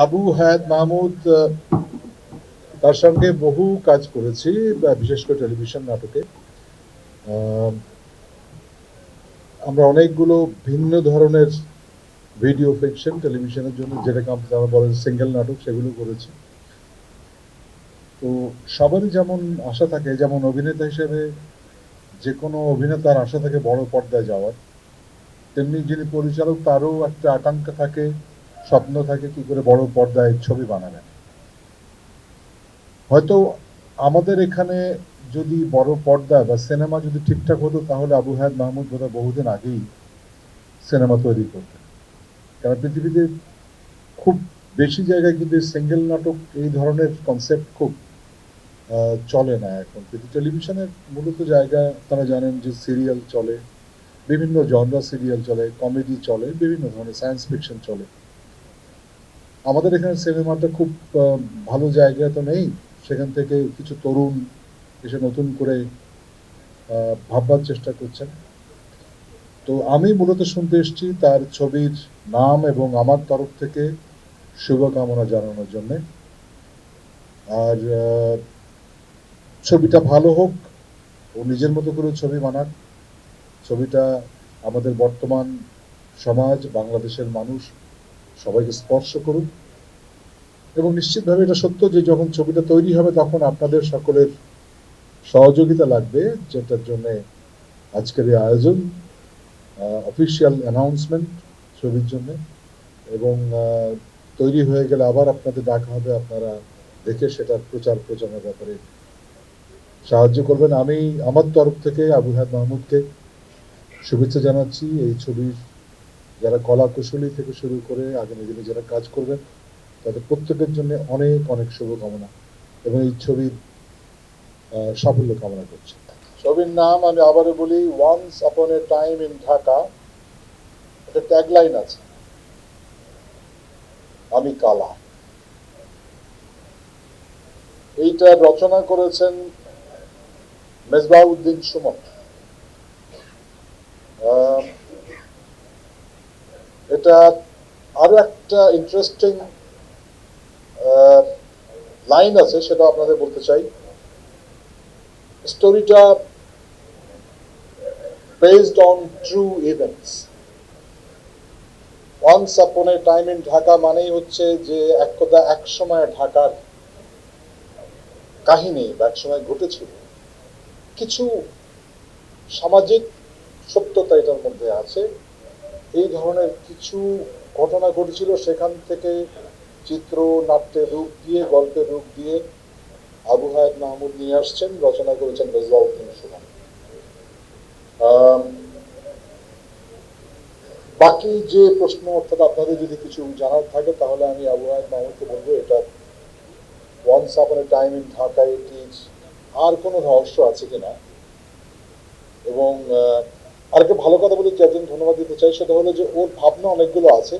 আবু হায়াত মাহমুদ তার সঙ্গে বহু কাজ করেছি বিশেষ করে টেলিভিশন নাটকে। আমরা অনেকগুলো ভিন্ন ধরনের ভিডিও ফিকশন টেলিভিশনের জন্য, যেটাকে আমরা বলেন সিঙ্গেল নাটক, সেগুলো করেছি। তো সবারই যেমন আশা থাকে, যেমন অভিনেতা হিসেবে যে কোনো অভিনেতার আশা থাকে বড় পর্দায় যাওয়ার, তেমনি যিনি পরিচালক, তারও একটা আকাঙ্ক্ষা থাকে স্বপ্ন থাকে কি করে বড় পর্দায় ছবি বানাবেন। হয়তো আমাদের এখানে যদি বড় পর্দা বা সিনেমা যদি ঠিকঠাক হতো, তাহলে আবু হায়াত মাহমুদ বোধহয় বহুদিন আগেই সিনেমা তৈরি করতেন। কারণ পৃথিবীতে খুব বেশি জায়গায় কিন্তু সিঙ্গেল নাটক, এই ধরনের কনসেপ্ট খুব চলে না এখন। কিন্তু টেলিভিশনের মূলত জায়গা তারা জানেন যে সিরিয়াল চলে, বিভিন্ন জনরা সিরিয়াল চলে, কমেডি চলে, বিভিন্ন ধরনের সায়েন্স ফিকশন চলে। আমাদের এখানে সিনেমাটা খুব ভালো জায়গা তো নেই। সেখান থেকে কিছু তরুণ এসে নতুন করে ভাববার চেষ্টা করছেন। তো আমি মূলত শুনতে এসেছি তার ছবির নাম এবং আমার তরফ থেকে শুভকামনা জানানোর জন্যে। আর ছবিটা ভালো হোক, ও নিজের মতো করে ছবি বানাক। ছবিটা আমাদের বর্তমান সমাজ, বাংলাদেশের মানুষ সবাইকে স্পর্শ করুক এবং নিশ্চিতভাবে এটা সত্য যে যখন ছবিটা তৈরি হবে তখন আপনাদের সকলের সহযোগিতা লাগবে, যেটার জন্য আজকের এই আয়োজন অফিসিয়াল অ্যানাউন্সমেন্ট ছবির জন্য। এবং তৈরি হয়ে গেলে আবার আপনাদের ডাকা হবে, আপনারা দেখে সেটার প্রচার প্রচারের ব্যাপারে সাহায্য করবেন। আমি আমার তরফ থেকে আবু হায়াত মাহমুদকে শুভেচ্ছা জানাচ্ছি এই ছবির যারা কলা কুশলী থেকে শুরু করে আগামী দিনে যারা কাজ করবেন তাদের প্রত্যেকের জন্য অনেক অনেক শুভকামনা এবং এই ছবির সাফল্য কামনা করছি। ছবির নাম আমি আবারও বলি once upon a time in Dhaka একটা ট্যাগলাইন আছে। আমি কালা। এইটা রচনা করেছেন মেজবাউদ্দিন সুমন। এটা আরও একটা ইন্টারেস্টিং লাইন আছে, সেটা আপনাদের বলতে চাই। স্টোরিটা based on true events once upon a time in Dhaka মানেই হচ্ছে যে এক কথা এক সময় ঢাকার কাহিনী বা এক সময় ঘটেছিল। কিছু সামাজিক সত্যতা এটার মধ্যে আছে। এই ধরনের কিছু ঘটনা ঘটেছিল, সেখান থেকে চিত্র, নাট্যের রূপ দিয়ে, গল্পের রূপ দিয়ে আবু হায়াত মাহমুদ নিয়ে আসছেন, রচনা করেছেন রেজওয়াউদ্দিন সুমন। বাকি যে প্রশ্ন, অর্থাৎ আপনাদের যদি কিছু জানার থাকে, তাহলে আমি আবু হায়াত মাহমুদকে বলব, এটা once upon a time in Dhaka আর কোনো রহস্য আছে কিনা? এবং আরেকটা ভালো কথা বলে যে একজন ধন্যবাদ দিতে চাই, সেটা হলো যে ওর ভাবনা অনেকগুলো আছে।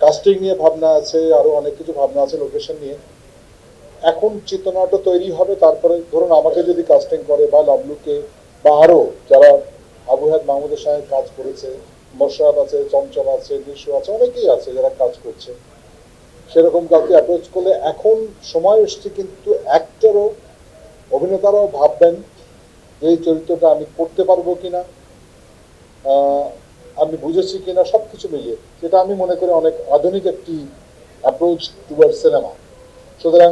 কাস্টিং নিয়ে ভাবনা আছে, আরও অনেক কিছু ভাবনা আছে লোকেশন নিয়ে। এখন চিত্রনাট্য তৈরি হবে, তারপরে ধরুন আমাকে যদি কাস্টিং করে বা লাবলুকে, বা আরও যারা আবু হায়াত মাহমুদের সঙ্গে কাজ করেছে, মোশারফ আছে, চঞ্চল আছে নিশু আছে, অনেকেই আছে যারা কাজ করছে। সেরকম কাউকে অ্যাপ্রোচ করলে এখন সময় এসছে কিন্তু অ্যাক্টরও অভিনেতারাও ভাববেন যে এই চরিত্রটা আমি করতে পারব কিনা। আমি বুঝেছি কিনা সব কিছু মিলিয়ে। যেটা আমি মনে করি অনেক আধুনিক একটি অ্যাপ্রোচ টুয়ার্ড সিনেমা সুতরাং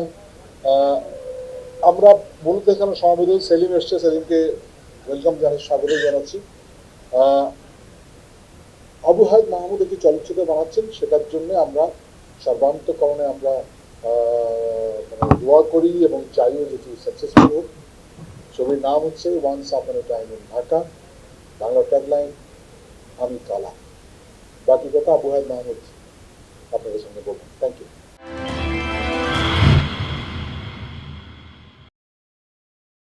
আমরা মূলত এখানে সমাবেদ সেলিম এসছে। সেলিমকে ওয়েলকাম জানাচ্ছি, স্বাগত জানাচ্ছি। আবু হায়াত মাহমুদ একটি চলচ্চিত্র বানাচ্ছেন। সেটার জন্য আমরা সর্বান্তকরণে আমরা মানে দোয়া করি এবং চাইও যেটি সাকসেসফুল হোক। ছবির নাম হচ্ছে once upon a time in Dhaka Bangla tagline আমি কালা। বাকি কথা আবু হায়াত মাহমুদ আপনাদের সঙ্গে বলবেন থ্যাংক ইউ